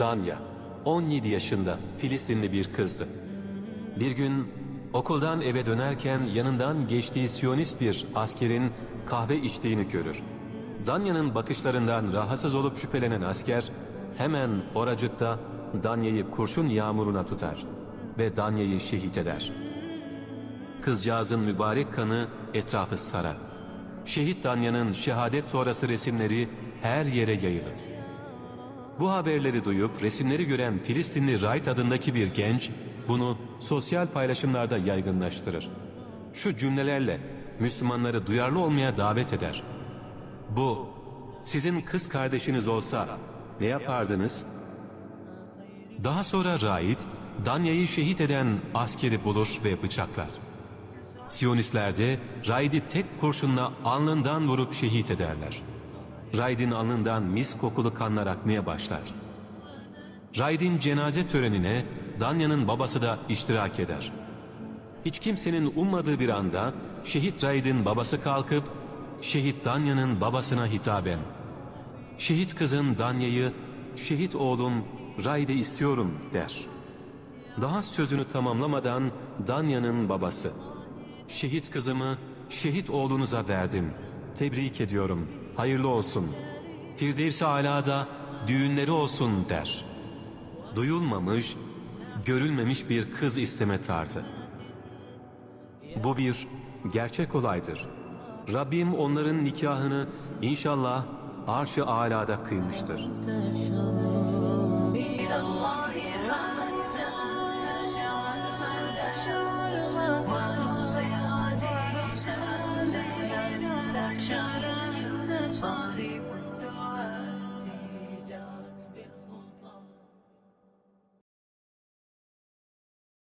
Danya, 17 yaşında Filistinli bir kızdı. Bir gün okuldan eve dönerken yanından geçtiği Siyonist bir askerin kahve içtiğini görür. Danya'nın bakışlarından rahatsız olup şüphelenen asker hemen oracıkta Danya'yı kurşun yağmuruna tutar ve Danya'yı şehit eder. Kızcağızın mübarek kanı etrafı sarar. Şehit Danya'nın şehadet sonrası resimleri her yere yayılır. Bu haberleri duyup resimleri gören Filistinli Wright adındaki bir genç bunu sosyal paylaşımlarda yaygınlaştırır. Şu cümlelerle Müslümanları duyarlı olmaya davet eder. Bu sizin kız kardeşiniz olsa ne yapardınız? Daha sonra Wright, Danya'yı şehit eden askeri bulur ve bıçaklar. Siyonistler de Raid'i tek kurşunla alnından vurup şehit ederler. Raid'in alnından mis kokulu kanlar akmaya başlar. Raid'in cenaze törenine Danya'nın babası da iştirak eder. Hiç kimsenin ummadığı bir anda şehit Raid'in babası kalkıp şehit Danya'nın babasına hitaben şehit kızın Danya'yı şehit oğlum Raid'i istiyorum der. Daha sözünü tamamlamadan Danya'nın babası şehit kızımı şehit oğlunuza verdim. Tebrik ediyorum hayırlı olsun. Firdevs-i Alâ'da düğünleri olsun der. Duyulmamış, görülmemiş bir kız isteme tarzı. Bu bir gerçek olaydır. Rabbim onların nikahını inşallah arş-ı alada kıymıştır.